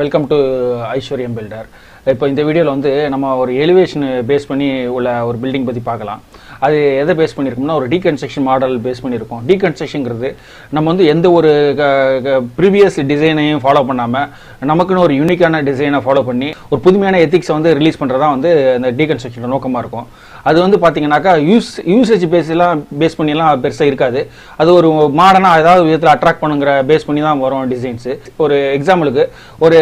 Welcome to ஐஸ்வர்யம் filter இப்போ இந்த வீடியோவில் வந்து நம்ம ஒரு எலிவேஷன் பேஸ் பண்ணி உள்ள ஒரு பில்டிங் பற்றி பார்க்கலாம். அது எதை பேஸ் பண்ணியிருக்கோம்னா ஒரு டீகன்ஸ்ட்ரக்ஷன் மாடல் பேஸ் பண்ணியிருக்கோம் டீகன்ஸ்ட்ரக்ஷன்ங்கிறது நம்ம வந்து எந்த ஒரு ப்ரீவியஸ் டிசைனையும் ஃபாலோ பண்ணாமல் நமக்குன்னு ஒரு யூனிக்கான டிசைனை ஃபாலோ பண்ணி ஒரு புதுமையான எத்திக்ஸை வந்து ரிலீஸ் பண்ணுறதா வந்து இந்த டீகன்ஸ்ட்ரக்ஷனோட நோக்கமாக இருக்கும். அது வந்து பார்த்தீங்கன்னாக்கா யூஸ் யூசேஜ் பேஸ்லாம் பேஸ் பண்ணிலாம் பெருசாக இருக்காது. அது ஒரு மாடர்னாக ஏதாவது விதத்தில் அட்ராக்ட் பண்ணுங்கிற பேஸ் பண்ணி தான் வரும் டிசைன்ஸு ஒரு எக்ஸாம்பிளுக்கு ஒரு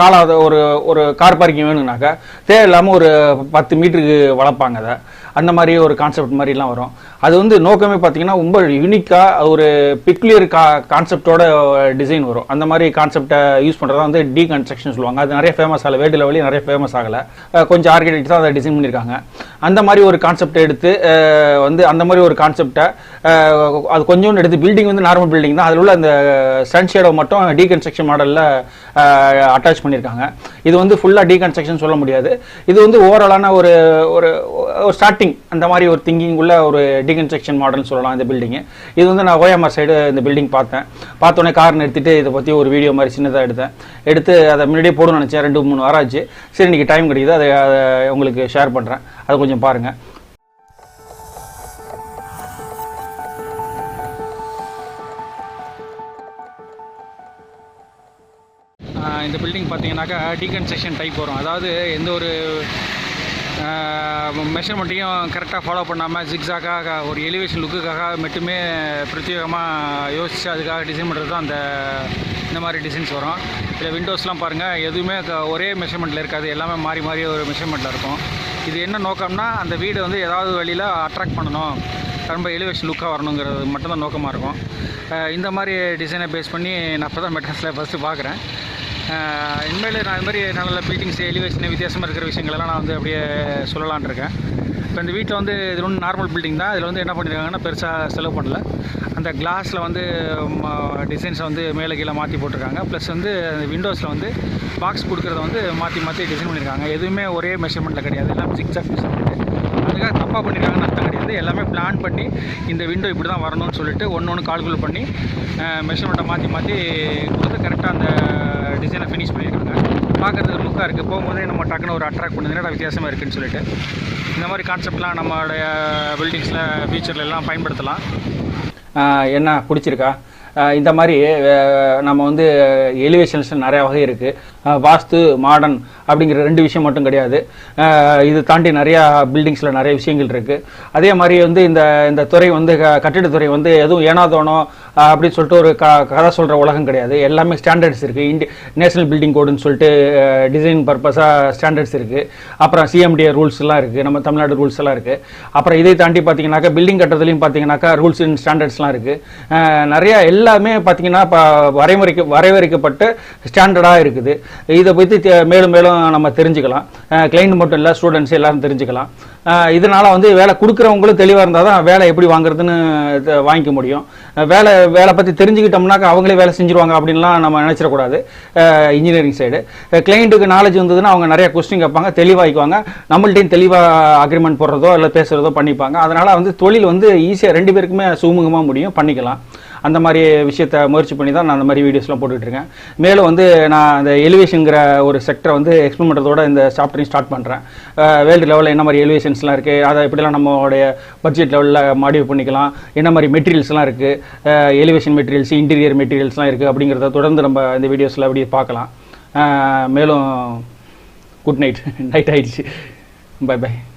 காலாத ஒரு ஒரு கார் பார்க்கிங் வேணும்னாக்கா தேவையில்லாமல் ஒரு பத்து மீட்டருக்கு வளர்ப்பாங்க அதை. அந்த மாதிரி ஒரு கான்செப்ட் கான்செப்ட் மாதிரிலாம் வரும். அது வந்து நோக்கமே பார்த்தீங்கன்னா ரொம்ப யூனிக்காக ஒரு பிக்லியர் கா கான்செப்டோட டிசைன் வரும். அந்த மாதிரி கான்செப்டை யூஸ் பண்ணுறதா வந்து டீ கன்ஸ்ட்ரக்ஷன் சொல்லுவாங்க. அது நிறைய ஃபேமஸ் ஆகலை. வேர்ல்டு லெவலில் நிறைய ஃபேமஸ் ஆகலை. கொஞ்சம் ஆர்கிடெக்ட் தான் அதை டிசைன் பண்ணியிருக்காங்க. அந்த மாதிரி ஒரு கான்செப்டை எடுத்து வந்து அந்த மாதிரி ஒரு கான்செப்டை அது கொஞ்சோண்டு எடுத்து பில்டிங் வந்து நார்மல் பில்டிங் தான். அதில் உள்ள அந்த சன் ஷேடோ மட்டும் டீகன்ஸ்ட்ரக்ஷன் மாடலில் அட்டாச் பண்ணியிருக்காங்க. இது வந்து ஃபுல்லாக டீகன்ஸ்ட்ரக்ஷன் சொல்ல முடியாது. இது வந்து ஓவராலான ஒரு ஒரு ஸ்டார்டிங் அந்த மாதிரி ஒரு திங்கிங் உள்ள ஒரு டிகன்ஸ்ட்ரக்ஷன் மாடல்னு சொல்லலாம் இந்த பில்டிங்கு இது வந்து நான் ஓயாமர் சைடு இந்த பில்டிங் பார்த்தேன். பார்த்தோன்னே கார் நிறுத்திட்டு இதை பற்றி ஒரு வீடியோ மாதிரி சின்னதாக எடுத்தேன். எடுத்து அதை முன்னாடியே போடணும்னு நினச்சேன். ரெண்டு மூணு வாரம் ஆச்சு. சரி இன்றைக்கி டைம் கிடைக்குது. அதை அதை உங்களுக்கு ஷேர் பண்ணுறேன் அதை கொஞ்சம் பாருங்கள் இந்த பில்டிங் பார்த்தீங்கன்னாக்கா டீகன்ஸ்ட்ரக்ஷன் டைப் வரும். அதாவது எந்த ஒரு மெஷர்மெண்ட்டையும் கரெக்டாக ஃபாலோ பண்ணாமல் ஜிக்ஸாக்காக ஒரு எலிவேஷன் லுக்குக்காக மட்டுமே பிரத்யேகமாக யோசித்து அதுக்காக டிசைன் பண்ணுறது தான் அந்த இந்த மாதிரி டிசைன்ஸ் வரும். இதில் விண்டோஸ்லாம் பாருங்கள் எதுவுமே ஒரே மெஷர்மெண்ட்டில் இருக்காது. எல்லாமே மாறி மாறி ஒரு மெஷர்மெண்ட்டில் இருக்கும். இது என்ன நோக்கம்னா அந்த வீடு வந்து ஏதாவது வழியில் அட்ராக்ட் பண்ணணும். ரொம்ப எலிவேஷன் லுக்காக வரணுங்கிறது மட்டும்தான் நோக்கமாக இருக்கும். இந்த மாதிரி டிசைனை பேஸ் பண்ணி நான் இப்போ தான் மெட்ராஸில் ஃபஸ்ட்டு பார்க்குறேன் இனிமேல் நான் இது மாதிரி நல்ல நல்ல பில்டிங்ஸ் எலிவேஷன் வித்தியாசமாக இருக்கிற விஷயங்களெல்லாம் நான் வந்து அப்படியே சொல்லலான் இருக்கேன். இப்போ இந்த வீட்டில் வந்து இது ஒன்று நார்மல் பில்டிங் தான். இதில் வந்து என்ன பண்ணியிருக்காங்கன்னா பெருசாக செலவு பண்ணல. அந்த கிளாஸில் வந்து டிசைன்ஸை வந்து மேலே கீழே மாற்றி போட்டிருக்காங்க. ப்ளஸ் வந்து அந்த விண்டோஸில் வந்து பாக்ஸ் கொடுக்குறத வந்து மாற்றி மாற்றி டிசைன் பண்ணியிருக்காங்க. எதுவுமே ஒரே மெஷர்மெண்ட்டில் கிடையாது. எல்லாம் ஜிக்ஸாக் மெஷர்மெண்ட்டு அதுக்காக தப்பாக பண்ணியிருக்காங்கன்னு அர்த்தம் கிடையாது. எல்லாமே பிளான் பண்ணி இந்த விண்டோ இப்படி தான் வரணும்னு சொல்லிட்டு ஒன்று ஒன்று கால்குலேட் பண்ணி மெஷர்மெண்ட்டை மாற்றி மாற்றி கொடுத்து கரெக்டாக அந்த டிசைனை ஃபினிஷ் பண்ணியிருக்காங்க. பார்க்குறதுக்கு லுக்காக இருக்குது போகும்போதே நம்ம டக்குன்னு ஒரு அட்ராக்ட் பண்ணுது. என்னடா வித்தியாசமாக இருக்குன்னு சொல்லிட்டு. இந்த மாதிரி கான்செப்ட்லாம் நம்மளுடைய பில்டிங்ஸில் ஃபியூச்சரில் எல்லாம் பயன்படுத்தலாம். என்ன? பிடிச்சிருக்கா? இந்த மாதிரி நம்ம வந்து எலிவேஷன்ஸ் நிறையா வகை இருக்குது வாஸ்து மாடர்ன் அப்படிங்கிற ரெண்டு விஷயம் மட்டும் கிடையாது. இது தாண்டி நிறையா பில்டிங்ஸில் நிறைய விஷயங்கள் இருக்குது அதே மாதிரி வந்து இந்த இந்த துறை வந்து க- கட்டிடத்துறை வந்து எதுவும் ஏனாதோனோ அப்படின்னு சொல்லிட்டு ஒரு க கதை சொல்கிற உலகம் கிடையாது. எல்லாமே ஸ்டாண்டர்ட்ஸ் இருக்குது இண்டி நேஷனல் பில்டிங் கோடுன்னு சொல்லிட்டு டிசைன் பர்பஸாக ஸ்டாண்டர்ட்ஸ் இருக்குது அப்புறம் சிஎம்டிஏ ரூல்ஸ்லாம் இருக்குது நம்ம தமிழ்நாடு ரூல்ஸ் எல்லாம் இருக்குது அப்புறம் இதை தாண்டி பார்த்தீங்கன்னாக்கா பில்டிங் கட்டுறதுலையும் பார்த்தீங்கன்னாக்கா ரூல்ஸ் அண்ட் ஸ்டாண்டர்ட்ஸ்லாம் இருக்குது நிறையா எல்லா எல்லாமே பார்த்தீங்கன்னா இப்போ வரைமுறைக்கு வரைவரைக்கப்பட்டு ஸ்டாண்டர்டாக இருக்குது. இதை பற்றி மேலும் மேலும் நம்ம தெரிஞ்சுக்கலாம். கிளைண்ட் மட்டும் இல்லை ஸ்டூடெண்ட்ஸ் எல்லாரும் தெரிஞ்சுக்கலாம். இதனால் இதனால வந்து வேலை கொடுக்குறவங்களும் தெளிவாக இருந்தால் தான் வேலை எப்படி வாங்குறதுன்னு வாங்கிக்க முடியும். வேலை வேலை பற்றி தெரிஞ்சுக்கிட்டோம்னாக்கா அவங்களே வேலை செஞ்சுருவாங்க அப்படின்லாம் நம்ம நினச்சிடக்கூடாது. இன்ஜினியரிங் சைடு கிளைண்ட்டுக்கு நாலேஜ் வந்ததுன்னா அவங்க நிறைய கொஸ்டின் கேட்பாங்க தெளிவாகிக்குவாங்க நம்மள்ட்டையும் தெளிவாக அக்ரிமெண்ட் போடுறதோ இல்லை பேசுகிறதோ பண்ணிப்பாங்க. அதனால் வந்து தொழில் வந்து ஈஸியாக ரெண்டு பேருக்குமே சுமூகமாக முடியும் பண்ணிக்கலாம். அந்த மாதிரி விஷயத்த முயற்சி பண்ணி தான் நான் அந்த மாதிரி வீடியோஸ்லாம் போட்டுக்கிட்டு இருக்கேன். மேலும் வந்து நான் அந்த எலிவேஷனுங்கிற ஒரு செக்டரை வந்து எக்ஸ்பிளைன் பண்ணுறதோட இந்த சாப்டரையும் ஸ்டார்ட் பண்ணுறேன் வேர்ல்டு லெவலில் என்ன மாதிரி எலிவேஷன்ஸ்லாம் இருக்குது அதை எப்படிலாம் நம்மளுடைய பட்ஜெட் லெவலில் மாடிஃபை பண்ணிக்கலாம். என்ன மாதிரி மெட்டீரியல்ஸ்லாம் இருக்குது எலிவேஷன் மெட்டீரியல்ஸ் இன்டீரியர் மெட்டீரியல்ஸ்லாம் இருக்குது அப்படிங்கிறத தொடர்ந்து நம்ம இந்த வீடியோஸில் அப்படியே பார்க்கலாம். மேலும் குட் நைட் நைட் ஆயிடுச்சு. Bye by